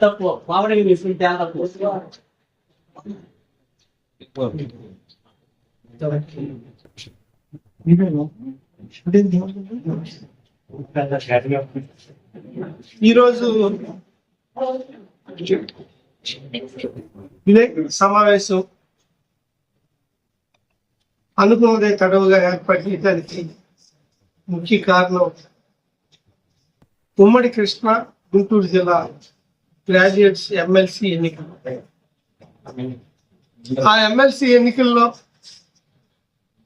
తప్పు మామిడి తీసుకుంటే తప్పు ఈరోజు ఇదే సమావేశం అనుకున్నదే తడవుగా ఏర్పడడానికి ముఖ్య కారణం ఉమ్మడి కృష్ణ గుంటూరు జిల్లా గ్రాడ్యుయేట్స్ ఎమ్మెల్సీ ఎన్నికలు. ఆ ఎమ్మెల్సీ ఎన్నికల్లో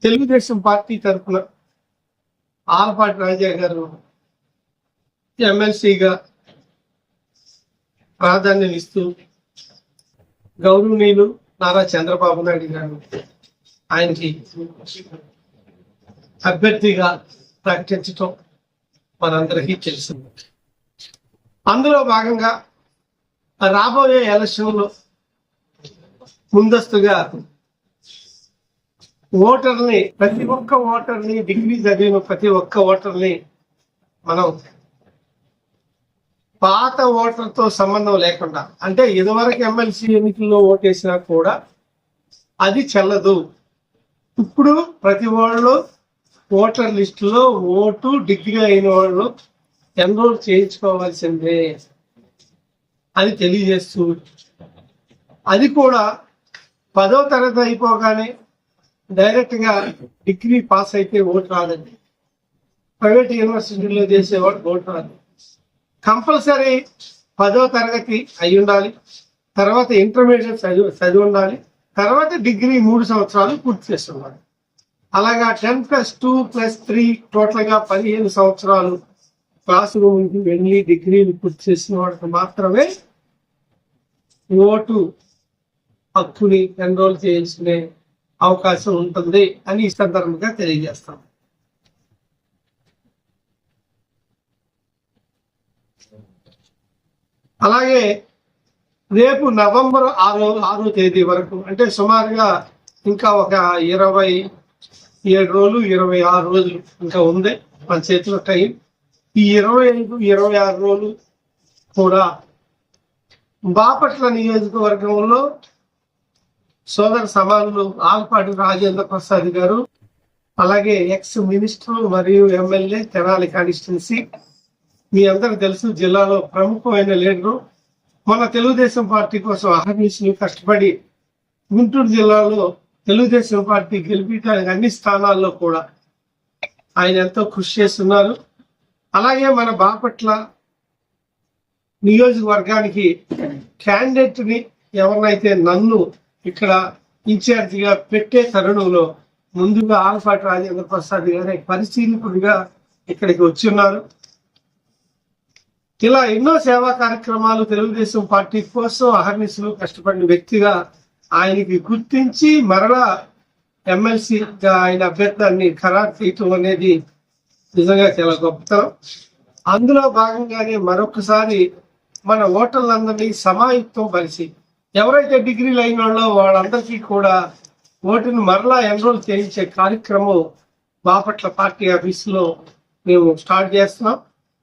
తెలుగుదేశం పార్టీ తరఫున ఆలపాటి రాజా గారు ఎమ్మెల్సీగా ప్రాధాన్యం ఇస్తూ గౌరవనీయులు నారా చంద్రబాబు నాయుడు గారు ఆయనకి అభ్యర్థిగా ప్రకటించటం మనందరికీ తెలిసింది అందులో భాగంగా రాబోయే ఎలక్షన్లో ముందస్తుగా ఓటర్ని ప్రతి ఒక్క ఓటర్ని డిగ్రీ చదివిన ప్రతి ఒక్క ఓటర్ని మనం పాత ఓటర్తో సంబంధం లేకుండా అంటే ఇదివరకు ఎమ్మెల్సీ ఎన్నికల్లో ఓటేసినా కూడా అది చెల్లదు. ఇప్పుడు ప్రతి వాళ్ళు ఓటర్ లిస్టులో ఓటు డిగ్రీ అయిన వాళ్ళు ఎన్రోల్ చేయించుకోవాల్సిందే. అని తెలియజేస్తూ అది కూడా పదో తరగతి అయిపోగానే డైరెక్ట్గా డిగ్రీ పాస్ అయితే ఓటు రాదండి. ప్రైవేట్ యూనివర్సిటీలో చేసేవాడు ఓటు రాదు. కంపల్సరీ పదో తరగతి అయి ఉండాలి. తర్వాత ఇంటర్మీడియట్ చదివి చదివి ఉండాలి. తర్వాత డిగ్రీ మూడు సంవత్సరాలు పూర్తి చేస్తున్నారు అలాగా ten plus two plus three టోటల్గా పదిహేను సంవత్సరాలు క్లాస్ రూమ్కి వెళ్ళి డిగ్రీలు పూర్తి చేసిన వాడికి మాత్రమే ఓటు హక్కుని ఎన్రోల్ చేయించుకునే అవకాశం ఉంటుంది అని ఈ సందర్భంగా తెలియజేస్తాం. అలాగే రేపు నవంబర్ ఆరో ఆరో తేదీ వరకు అంటే సుమారుగా ఇంకా ఒక ఇరవై ఏడు రోజులు ఇరవై ఆరు రోజులు ఇంకా ఉంది మన చేతిలో టైం. ఈ ఇరవై ఐదు ఇరవై ఆరు రోజులు కూడా బాపట్ల నియోజకవర్గంలో సోదర సమానులు ఆల్పాటి రాజేంద్ర ప్రసాద్ గారు అలాగే ఎక్స్ మినిస్టర్ మరియు ఎమ్మెల్యే తెనాలి కాన్స్టిట్యున్సీ. మీ అందరికి తెలుసు జిల్లాలో ప్రముఖమైన లీడరు. మన తెలుగుదేశం పార్టీ కోసం అహర్నిశలు కష్టపడి గుంటూరు జిల్లాలో తెలుగుదేశం పార్టీ గెలిపించడానికి అన్ని స్థానాల్లో కూడా ఆయన ఎంతో కృషి చేస్తున్నారు. అలాగే మన బాపట్ల నియోజకవర్గానికి క్యాండిడేట్ని ఎవరినైతే నన్ను ఇక్కడ ఇన్ఛార్జిగా పెట్టే తరుణంలో ముందుగా ఆల్ఫాట్ రాజేంద్ర ప్రసాద్ గారే పరిశీలకుడిగా ఇక్కడికి వచ్చి ఉన్నారు ఇలా ఎన్నో సేవా కార్యక్రమాలు తెలుగుదేశం పార్టీ కోసం అహర్నిశలు కష్టపడిన వ్యక్తిగా ఆయనకి గుర్తించి మరలా ఎమ్మెల్సీగా ఆయన అభ్యర్థాన్ని ఖరారు చేయటం అనేది నిజంగా చాలా గొప్పతనం అందులో భాగంగానే మరొకసారి మన ఓటర్లందరినీ సమాయుక్తం పరిచి ఎవరైతే డిగ్రీలు అయిన వాళ్ళో వాళ్ళందరికీ కూడా ఓటును మరలా ఎన్రోల్ చేయించే కార్యక్రమం బాపట్ల పార్టీ ఆఫీసులో మేము స్టార్ట్ చేస్తున్నాం.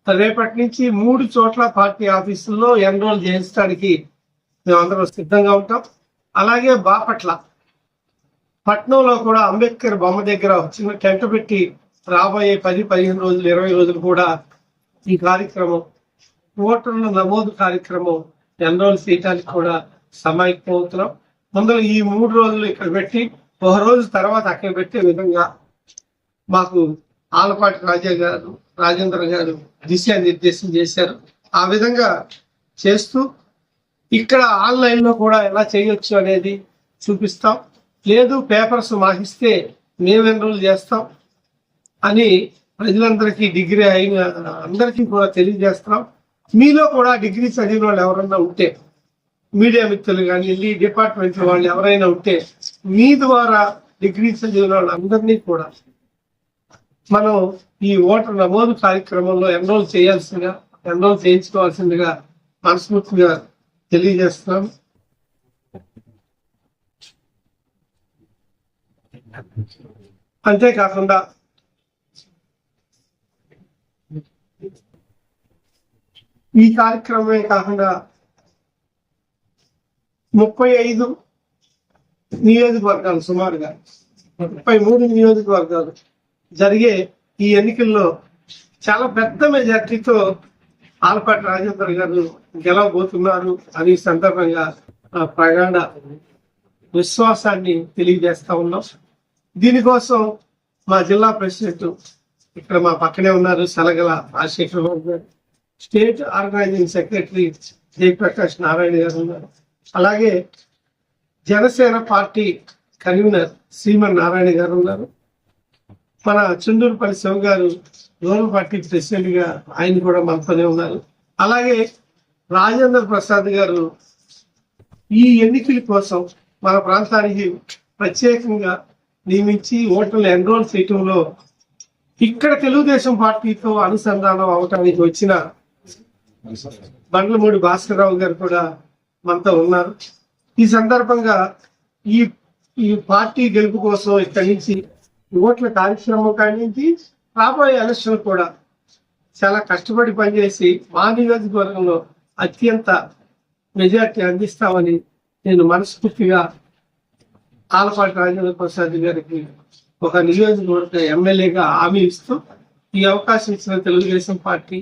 రేపటి నుంచి మూడు చోట్ల పార్టీ ఆఫీసుల్లో ఎన్రోల్ చేయించడానికి మేమందరం సిద్ధంగా ఉంటాం. అలాగే బాపట్ల పట్నంలో కూడా అంబేద్కర్ బొమ్మ దగ్గర చిన్న టెంట్ పెట్టి రాబోయే పది పదిహేను రోజులు ఇరవై రోజులు కూడా ఈ కార్యక్రమం ఓటర్ల నమోదు కార్యక్రమం ఎన్రోల్ చేయడానికి కూడా సమాయత్తం అవుతున్నాం ఈ మూడు రోజులు ఇక్కడ పెట్టి ఒక రోజు తర్వాత అక్కడ పెట్టే విధంగా మాకు ఆలపాటి రాజా గారు రాజేంద్ర గారు దిశానిర్దేశం చేశారు. ఆ విధంగా చేస్తూ ఇక్కడ ఆన్లైన్లో కూడా ఎలా చేయొచ్చు అనేది చూపిస్తాం. లేదు పేపర్స్ మాకిస్తే మేము ఎన్రోల్ చేస్తాం. అని ప్రజలందరికీ డిగ్రీ అయిన అందరికీ కూడా తెలియజేస్తున్నాం. మీలో కూడా డిగ్రీ చదివిన వాళ్ళు ఎవరన్నా ఉంటే మీడియా మిత్రులు కానీ ఈ డిపార్ట్మెంట్ వాళ్ళు ఎవరైనా ఉంటే మీ ద్వారా డిగ్రీ చదివిన వాళ్ళందరినీ కూడా మనం ఈ ఓటర్ నమోదు కార్యక్రమంలో ఎన్రోల్ చేయాల్సిందిగా ఎన్రోల్ చేయించుకోవాల్సిందిగా మనస్ఫూర్తిగా తెలియజేస్తున్నాం. అంతేకాకుండా ఈ కార్యక్రమమే కాకుండా ముప్పై ఐదు నియోజకవర్గాలు సుమారుగా ముప్పై మూడు నియోజకవర్గాలు జరిగే ఈ ఎన్నికల్లో చాలా పెద్ద మెజార్టీతో ఆలపాటి రాజేందర్ గారు గెలవబోతున్నారు అని సందర్భంగా ఆ ప్రగాఢ విశ్వాసాన్ని తెలియజేస్తా ఉన్నాం. దీనికోసం మా జిల్లా ప్రెసిడెంట్ ఇక్కడ మా పక్కనే ఉన్నారు సలగల రాజశేఖర గారు. State organizing secretary Jayaprakash Narayana గారు ఉన్నారు. అలాగే జనసేన పార్టీ కన్వీనర్ శ్రీమన్ నారాయణ గారు ఉన్నారు. మన చుండూరుపల్లి శివ గారు రూరల్ పార్టీ ప్రెసిడెంట్గా ఆయన కూడా మనతోనే ఉన్నారు. అలాగే రాజేంద్ర ప్రసాద్ గారు ఈ ఎన్నికల కోసం మన ప్రాంతానికి ప్రత్యేకంగా నియమించి ఓటర్లు ఎన్రోల్ చేయటంలో ఇక్కడ తెలుగుదేశం పార్టీతో అనుసంధానం అవటానికి వచ్చిన బండ్లమూడి భాస్కరరావు గారు కూడా మనతో ఉన్నారు. ఈ సందర్భంగా ఈ ఈ పార్టీ గెలుపు కోసం ఇక్కడి నుంచి ఓట్ల కార్యక్రమం కాడి రాబోయే ఎలక్షన్ కూడా చాలా కష్టపడి పనిచేసి మా నియోజకవర్గంలో అత్యంత మెజార్టీ అందిస్తామని నేను మనస్ఫూర్తిగా ఆలపాటి రాజేంద్ర ప్రసాద్ గారికి ఒక నియోజకవర్గ ఎమ్మెల్యేగా హామీ ఇస్తూ ఈ అవకాశం ఇచ్చిన తెలుగుదేశం పార్టీ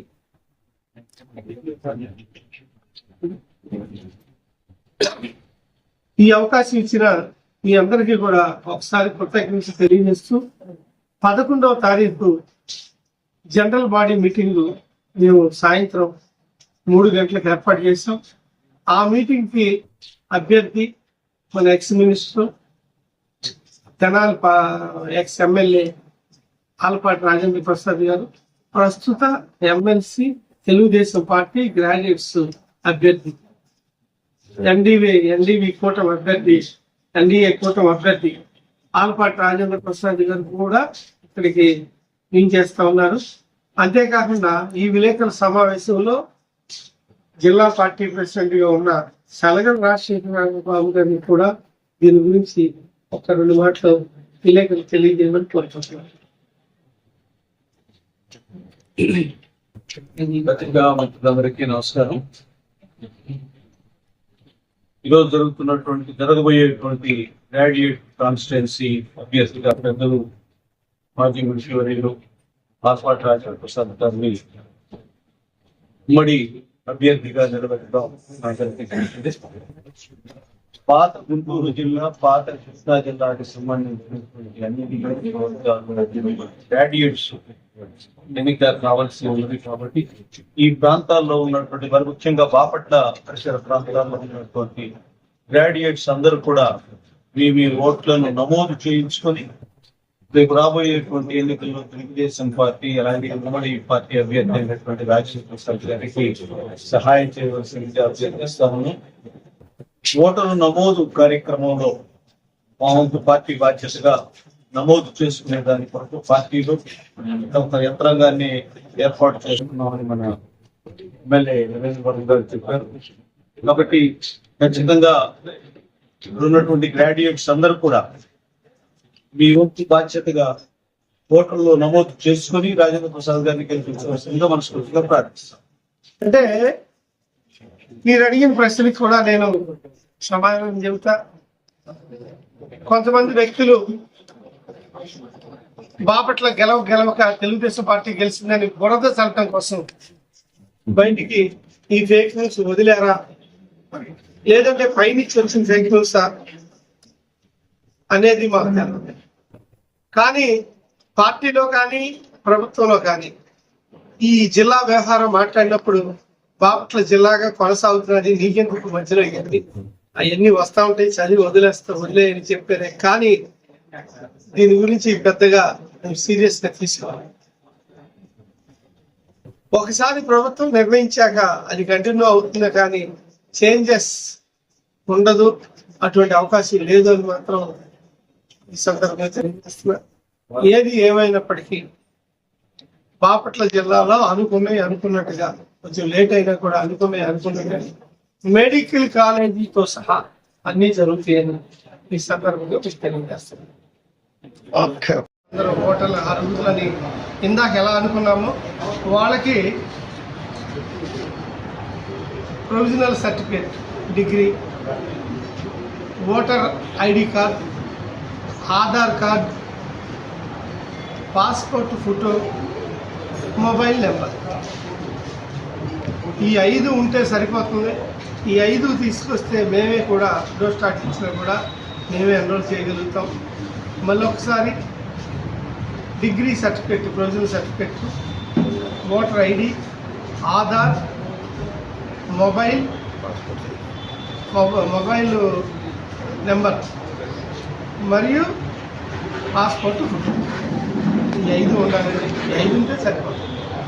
ఈ అవకాశం ఇచ్చిన మీ అందరికీ కూడా ఒకసారి కృతజ్ఞత తెలియజేస్తూ పదకొండవ తారీఖు జనరల్ బాడీ మీటింగ్ మేము సాయంత్రం మూడు గంటలకు ఏర్పాటు చేసాం ఆ మీటింగ్కి అభ్యర్థి మన ex minister Tenali ex MLA Alapati Rajendra Prasad గారు. ప్రస్తుత ఎమ్మెల్సీ తెలుగుదేశం పార్టీ గ్రాడ్యుయేట్స్ అభ్యర్థి. ఎన్డీవీ ఎన్డీవీ కూటమి అభ్యర్థి ఎన్డీఏ కూటమి అభ్యర్థి ఆలపాటి రాజేంద్ర ప్రసాద్ గారు కూడా ఇక్కడికి ఏం చేస్తా ఉన్నారు. అంతేకాకుండా ఈ విలేకరుల సమావేశంలో జిల్లా పార్టీ ప్రెసిడెంట్గా ఉన్న సలగం రాజశేఖర బాబు గారిని కూడా దీని గురించి ఒక రెండు మాటలు విలేకరులు తెలియజేయమని కోరుకుంటున్నాను. పత్రికా మిత్రులందరికీ నమస్కారం ఈరోజు జరుగుతున్నటువంటి జరగబోయేటువంటి గ్రాడ్యుయేట్ కాన్స్టిట్యున్సీ అభ్యర్థిగా పెద్దలు మాజీ మున్సిపల్ ఆస్పాట్ రాజేంద్ర ప్రసాద్ గారిని ఉమ్మడి అభ్యర్థిగా నిలబెట్టడం అందరికీ తెలిసిందే. పాత గుంటూరు జిల్లా పాత కృష్ణా జిల్లాకి సంబంధించినటువంటి అన్ని గ్రాడ్యుయేట్స్ ఎన్నిక కావాల్సి ఉన్నది కాబట్టి ఈ ప్రాంతాల్లో ఉన్నటువంటి మరి ముఖ్యంగా బాపట్ల పరిసర ప్రాంతాల్లో ఉన్నటువంటి గ్రాడ్యుయేట్స్ అందరూ కూడా మీ మీ ఓట్లను నమోదు చేయించుకొని రేపు రాబోయేటువంటి ఎన్నికల్లో తెలుగుదేశం పార్టీ అలాగే ఉమ్మడి పార్టీ అభ్యర్థి అయినటువంటి రాజశేఖర ప్రసాద్ గారికి సహాయం చేయవలసింది అభ్యర్థిస్తామని ఓటరు నమోదు కార్యక్రమంలో మా వంతు పార్టీ బాధ్యతగా నమోదు చేసుకునే దాని కొరకు పార్టీలో ఒక యంత్రాంగాన్ని ఏర్పాటు చేసుకున్నామని మన ఎమ్మెల్యే రవీంద్ర గారు చెప్పారు. కాబట్టి ఖచ్చితంగా ఉన్నటువంటి గ్రాడ్యుయేట్స్ అందరూ కూడా మీ వంతు బాధ్యతగా ఓటర్లో నమోదు చేసుకుని రాజేంద్ర ప్రసాద్ గారిని గెలిపించవలసిందిగా మనస్ఫూర్తిగా ప్రార్థిస్తాం. అంటే మీరు అడిగిన ప్రశ్నకి కూడా నేను సమాధానం చెబుతా. కొంతమంది వ్యక్తులు బాపట్ల గెలవ గెలవక తెలుగుదేశం పార్టీ గెలిచిందని బురద చల్లటం కోసం బయటికి ఈ ఫేక్ న్యూస్ వదిలేరా? లేదంటే పైనుంచి వచ్చిన ఫేక్ న్యూస్ అనేది మాకు తెలియదు కానీ పార్టీలో కానీ ప్రభుత్వంలో కానీ ఈ జిల్లా వ్యవహారం మాట్లాడినప్పుడు బాపట్ల జిల్లాగా కొనసాగుతున్నది నీకెందుకు మధ్యలో ఇవన్నీ? అవన్నీ వస్తా ఉంటాయి. చదివి వదిలేస్తా వదిలేయని చెప్పారే. కానీ దీని గురించి పెద్దగా సీరియస్గా తీసుకోవాలి. ఒకసారి ప్రభుత్వం నిర్ణయించాక అది కంటిన్యూ అవుతుంది కానీ చేంజెస్ ఉండదు. అటువంటి అవకాశం లేదు అని మాత్రం ఈ సందర్భంగా తెలియజేస్తున్నా. ఏది ఏమైనప్పటికీ బాపట్ల జిల్లాలో అనుకున్నాయి అనుకున్నట్టుగా కొంచెం లేట్ అయినా కూడా అనుకున్నాయి అనుకున్నట్టుగా మెడికల్ కాలేజీతో సహా అన్ని జరుగుతాయని ఈ సందర్భంగా మీకు తెలియజేస్తున్నాను. అందరూ హోటల్ అర్హులని ఇందాక ఎలా అనుకున్నామో వాళ్ళకి provisional certificate degree voter ID card Aadhaar card passport photo mobile number ఈ ఐదు ఉంటే సరిపోతుంది. ఈ ఐదు తీసుకొస్తే మేమే కూడా డోర్ స్టార్ట్ ఇచ్చినా కూడా మేమే ఎన్రోల్ చేయగలుగుతాం. మళ్ళీ ఒకసారి degree certificate provisional certificate voter ID Aadhaar mobile mobile number మరియు పాస్పోర్ట్. ఫోటో ఈ ఐదు ఉండాలండి. ఈ ఐదు ఉంటే సరిపోతుంది ఇక్కడ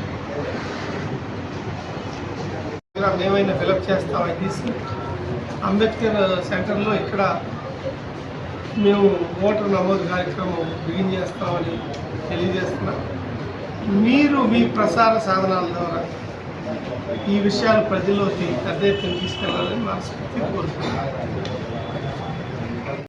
మేమైనా ఫిలప్ చేస్తామని తీసి అంబేద్కర్ సెంటర్లో ఇక్కడ మేము ఓటర్ నమోదు కార్యక్రమం బిగిన్ చేస్తామని తెలియజేస్తున్నాం. మీరు మీ ప్రసార సాధనాల ద్వారా ఈ విషయాలు ప్రజల్లోకి పెద్ద ఎత్తున తీసుకెళ్ళాలని మనస్ఫూర్తి కోరుకుంటున్నాను